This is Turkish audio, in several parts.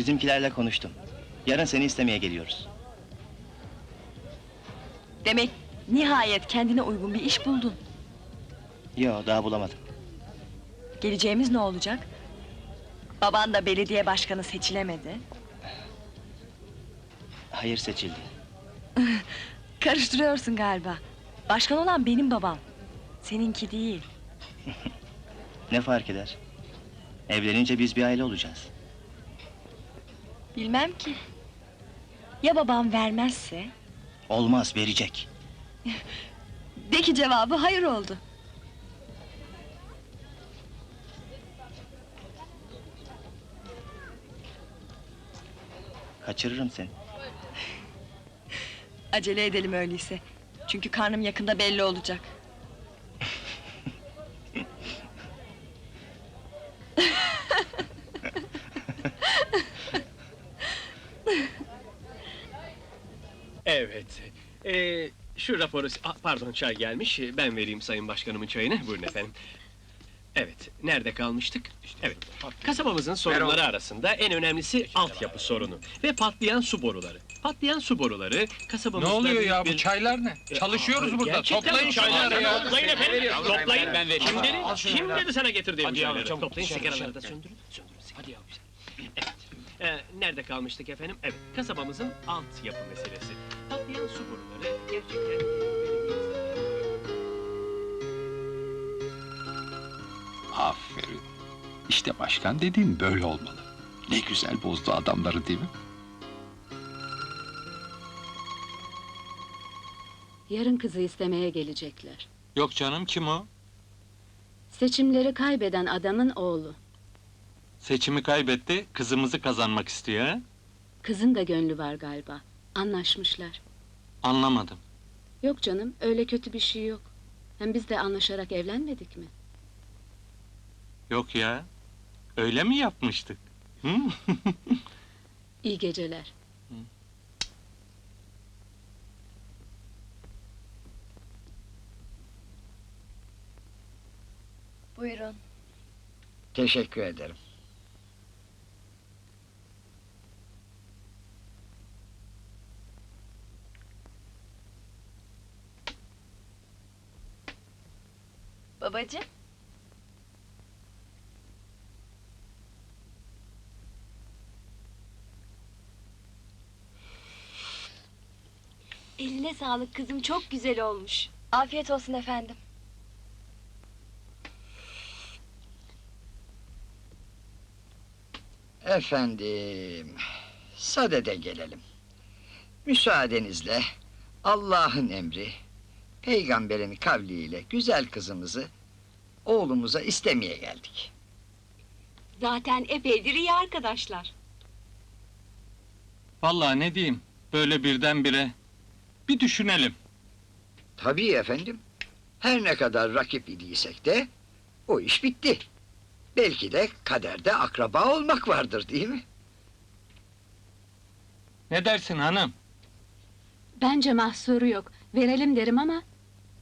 Bizimkilerle konuştum. Yarın seni istemeye geliyoruz. Demek nihayet kendine uygun bir iş buldun. Yo, daha bulamadım. Geleceğimiz ne olacak? Baban da belediye başkanı seçilemedi. Hayır seçildi. Karıştırıyorsun galiba. Başkan olan benim babam. Seninki değil. Ne fark eder? Evlenince biz bir aile olacağız. Bilmem ki. Ya babam vermezse? Olmaz, verecek. De ki cevabı hayır oldu. Kaçırırım seni. Acele edelim öyleyse. Çünkü karnım yakında belli olacak. Şu raporu... Ah, pardon çay gelmiş. Ben vereyim sayın başkanımın çayını. Buyurun efendim. Evet, nerede kalmıştık? Evet, kasabamızın sorunları arasında en önemlisi altyapı sorunu ve patlayan su boruları. Patlayan su boruları Ne kasabamızda... oluyor büyük ya bir- bu çaylar ne? Çalışıyoruz Aa, burada. gerçekten Toplayın mi çaylar? şunları ya. Toplayın efendim, toplayın. ben vereyim. Kim dedi? Kim dedi sana yavrum, çayları? çabuk, Toplayın sigaraları da söndürün. Söndürün. Hadi yavrum. Evet. Ee, nerede kalmıştık efendim? Evet, kasabamızın altyapı meselesi. Patlayan su boruları gerçekten... Aferin. İşte başkan dediğin böyle olmalı. Ne güzel bozdu adamları değil mi? Yarın kızı istemeye gelecekler. Yok canım kim o? Seçimleri kaybeden adamın oğlu. Seçimi kaybetti, kızımızı kazanmak istiyor ha? Kızın da gönlü var galiba. Anlaşmışlar. Anlamadım. Yok canım, öyle kötü bir şey yok. Hem biz de anlaşarak evlenmedik mi? Yok ya. Öyle mi yapmıştık? Hı? İyi geceler. Buyurun. Teşekkür ederim. Babacığım. Eline sağlık kızım çok güzel olmuş. Afiyet olsun efendim. Efendim, sadede gelelim. Müsaadenizle Allah'ın emri, peygamberin kavliyle güzel kızımızı oğlumuza istemeye geldik. Zaten epeydir iyi arkadaşlar. Vallahi ne diyeyim, böyle birdenbire... Bir düşünelim. Tabii efendim, her ne kadar rakip idiysek de o iş bitti. Belki de kaderde akraba olmak vardır değil mi? Ne dersin hanım? Bence mahsuru yok. Verelim derim ama...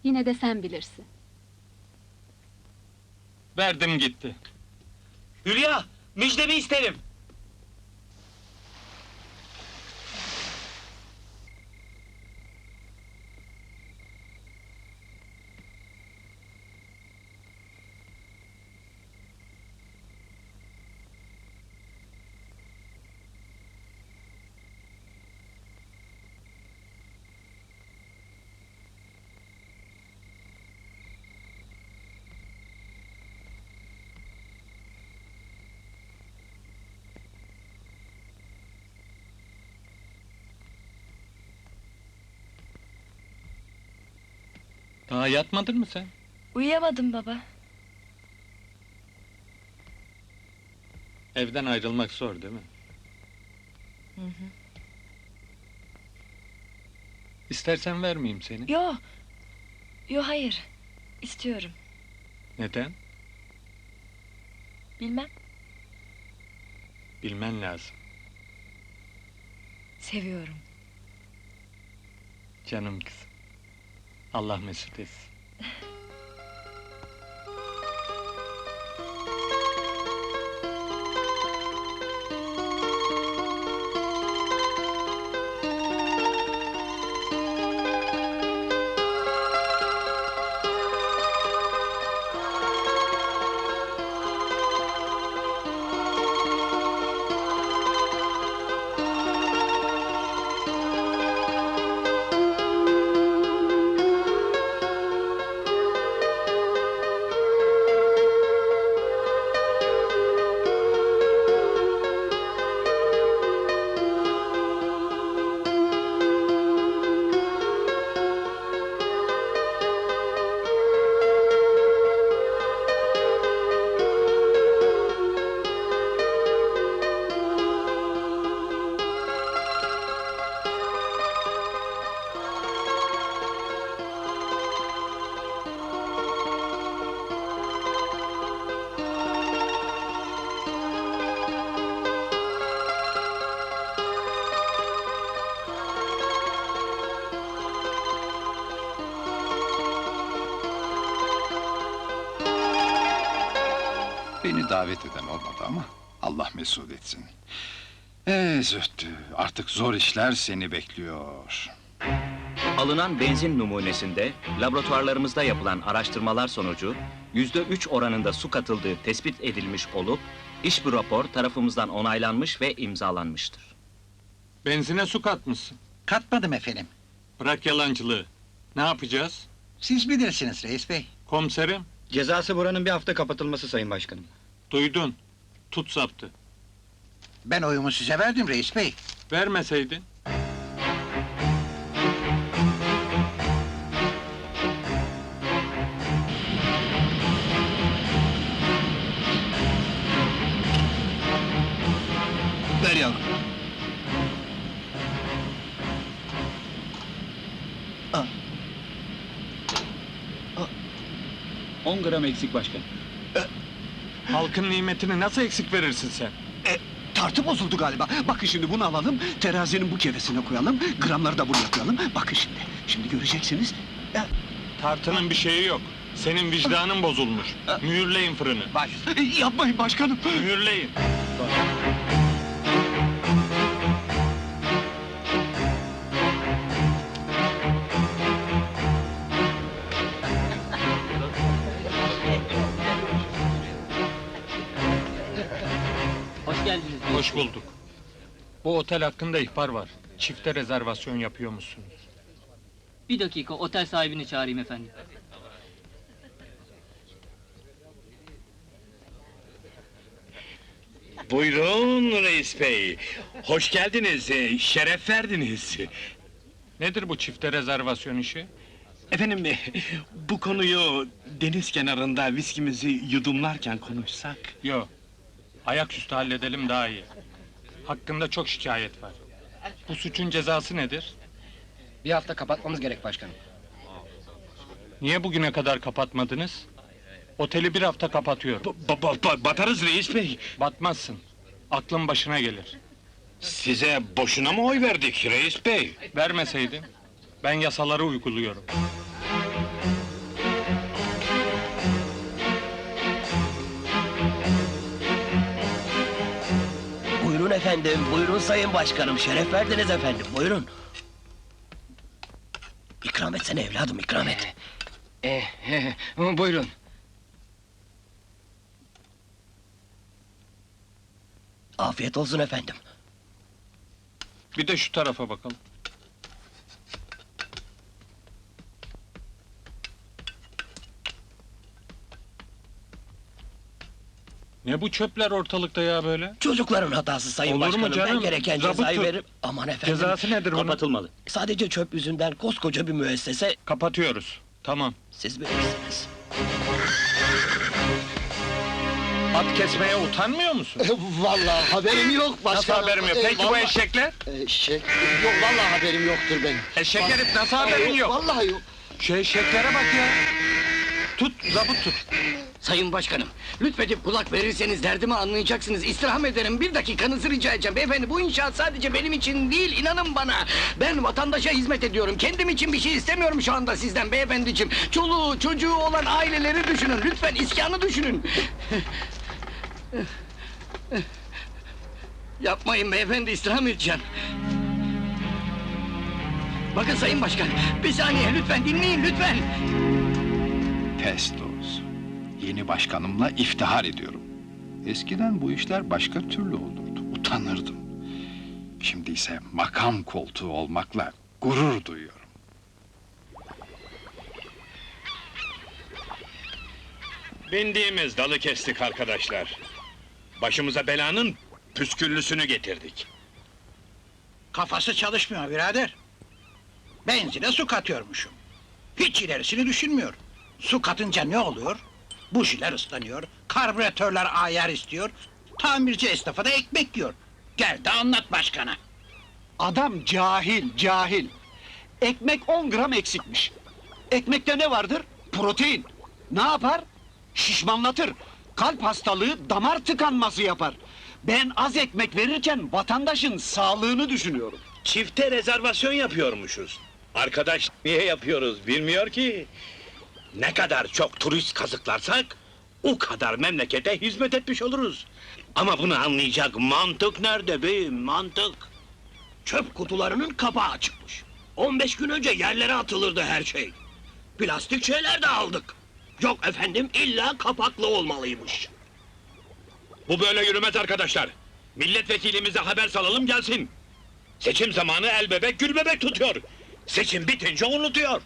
Yine de sen bilirsin. Verdim gitti. Hülya, müjdemi isterim. Daha yatmadın mı sen? Uyuyamadım baba. Evden ayrılmak zor değil mi? Hı hı. İstersen vermeyeyim seni. Yo. Yo hayır. İstiyorum. Neden? Bilmem. Bilmen lazım. Seviyorum. Canım kızım. Allah mesut etsin. Davet eden olmadı ama Allah mesut etsin. Ee Zühtü, artık zor işler seni bekliyor. Alınan benzin numunesinde laboratuvarlarımızda yapılan araştırmalar sonucu yüzde üç oranında su katıldığı tespit edilmiş olup iş bu rapor tarafımızdan onaylanmış ve imzalanmıştır. Benzine su katmışsın. Katmadım efendim. Bırak yalancılığı. Ne yapacağız? Siz bilirsiniz reis bey. Komiserim, Cezası buranın bir hafta kapatılması Sayın Başkanım. Duydun. Tut saptı. Ben oyumu size verdim reis bey. Vermeseydin. Ver yavrum. 10 gram eksik başkan. Halkın nimetini nasıl eksik verirsin sen? Tartı bozuldu galiba. Bakın şimdi bunu alalım, terazinin bu kefesine koyalım, gramları da buraya koyalım. Bakın şimdi, şimdi göreceksiniz. Tartının bir şeyi yok. Senin vicdanın bozulmuş. Mühürleyin fırını. Baş... Yapmayın başkanım. Mühürleyin. Hoş Hoş bulduk. Bu otel hakkında ihbar var. Çifte rezervasyon yapıyor musunuz? Bir dakika otel sahibini çağırayım efendim. Buyurun reis bey. Hoş geldiniz, e, şeref verdiniz. Nedir bu çifte rezervasyon işi? Efendim, e, bu konuyu deniz kenarında viskimizi yudumlarken konuşsak... Yok. Ayaküstü halledelim daha iyi. Hakkında çok şikayet var. Bu suçun cezası nedir? Bir hafta kapatmamız gerek başkanım. Niye bugüne kadar kapatmadınız? Oteli bir hafta kapatıyor. Ba- ba- ba- batarız reis bey. Batmazsın. Aklın başına gelir. Size boşuna mı oy verdik reis bey? Vermeseydin, ben yasaları uyguluyorum. Efendim, buyurun sayın başkanım. Şeref verdiniz efendim, buyurun. İkram etsene evladım, ikram et. buyurun. Afiyet olsun efendim. Bir de şu tarafa bakalım. Ne bu çöpler ortalıkta ya böyle? Çocukların hatası sayın Olur mu başkanım. canım? Ben gereken Zabıt cezayı tut. veririm. Aman efendim. Cezası nedir bunun? Kapatılmalı. Sadece çöp yüzünden koskoca bir müessese Kapatıyoruz. Tamam. siz bilirsiniz. At kesmeye utanmıyor musun? Vallahi haberim yok Nasıl haberim yok? Peki bu eşekler? Eşek... Yok vallahi haberim yoktur benim. Eşek herif nasıl haberin yok? Vallahi yok. Şu eşeklere bak ya. Tut, zabıt tut. Sayın başkanım, lütfedip kulak verirseniz derdimi anlayacaksınız. İstirham ederim, bir dakikanızı rica edeceğim. Beyefendi bu inşaat sadece benim için değil, inanın bana. Ben vatandaşa hizmet ediyorum. Kendim için bir şey istemiyorum şu anda sizden beyefendiciğim. Çoluğu, çocuğu olan aileleri düşünün. Lütfen iskanı düşünün. Yapmayın beyefendi, istirham edeceğim. Bakın sayın başkan, bir saniye lütfen dinleyin lütfen. Pestos. Yeni başkanımla iftihar ediyorum. Eskiden bu işler başka türlü olurdu. Utanırdım. Şimdi ise makam koltuğu olmakla gurur duyuyorum. Bindiğimiz dalı kestik arkadaşlar. Başımıza belanın püsküllüsünü getirdik. Kafası çalışmıyor birader. Benzine su katıyormuşum. Hiç ilerisini düşünmüyor. Su katınca ne oluyor? Bujiler ıslanıyor, karbüratörler ayar istiyor, tamirci esnafa da ekmek yiyor. Gel de anlat başkana. Adam cahil, cahil. Ekmek 10 gram eksikmiş. Ekmekte ne vardır? Protein. Ne yapar? Şişmanlatır. Kalp hastalığı, damar tıkanması yapar. Ben az ekmek verirken vatandaşın sağlığını düşünüyorum. Çifte rezervasyon yapıyormuşuz. Arkadaş niye yapıyoruz bilmiyor ki. Ne kadar çok turist kazıklarsak O kadar memlekete hizmet etmiş oluruz. Ama bunu anlayacak mantık nerede beyim, mantık? Çöp kutularının kapağı çıkmış. 15 gün önce yerlere atılırdı her şey. Plastik şeyler de aldık. Yok efendim, illa kapaklı olmalıymış. Bu böyle yürümez arkadaşlar. Milletvekilimize haber salalım gelsin. Seçim zamanı el bebek gül bebek tutuyor. Seçim bitince unutuyor.